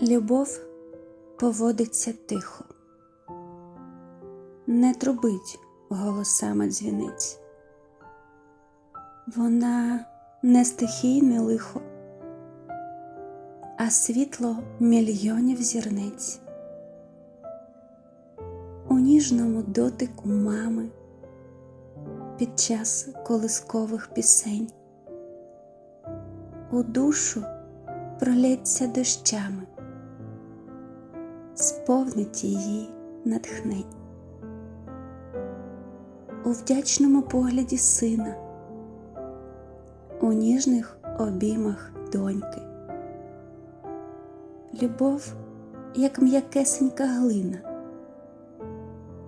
Любов поводиться тихо, не трубить голосами дзвіниць. Вона не стихійне лихо, а світло мільйонів зірниць. У ніжному дотику мами під час колискових пісень у душу пролється дощами, сповнить її натхнень. У вдячному погляді сина, у ніжних обіймах доньки. Любов, як м'якесенька глина,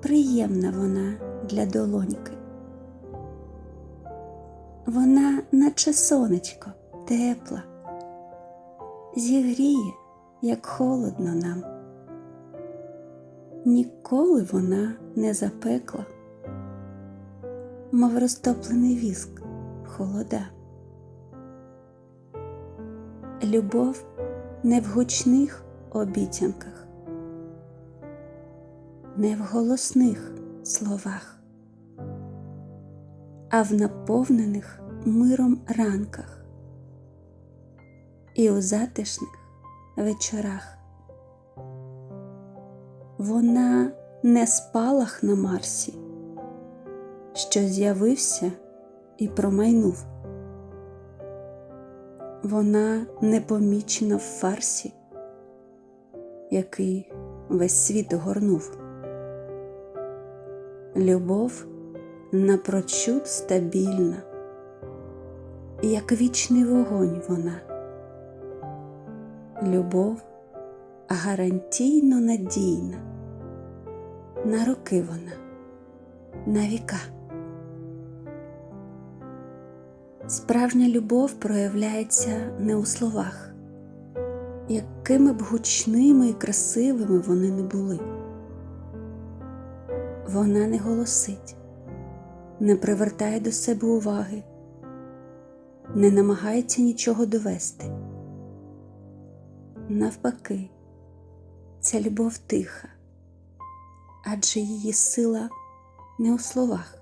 приємна вона для долоньки. Вона, наче сонечко, тепла, зігріє, як холодно нам. Ніколи вона не запекла, мов розтоплений віск холода. Любов не в гучних обіцянках, не в голосних словах, а в наповнених миром ранках і у затишних вечорах. Вона не спалах на Марсі, що з'явився і промайнув. Вона непомічена в фарсі, який весь світ огорнув. Любов напрочуд стабільна, як вічний вогонь вона. Любов гарантійно надійна, на роки вона, на віка. Справжня любов проявляється не у словах, якими б гучними і красивими вони не були. Вона не голосить, не привертає до себе уваги, не намагається нічого довести. Навпаки, ця любов тиха, адже її сила не у словах,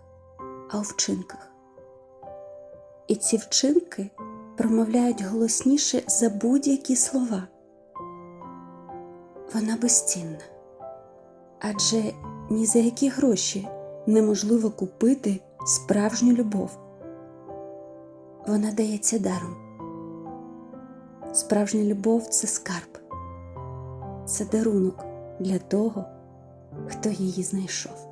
а у вчинках. І ці вчинки промовляють голосніше за будь-які слова. Вона безцінна, адже ні за які гроші неможливо купити справжню любов. Вона дається даром. Справжня любов це скарб, це дарунок для того, хто її знайшов.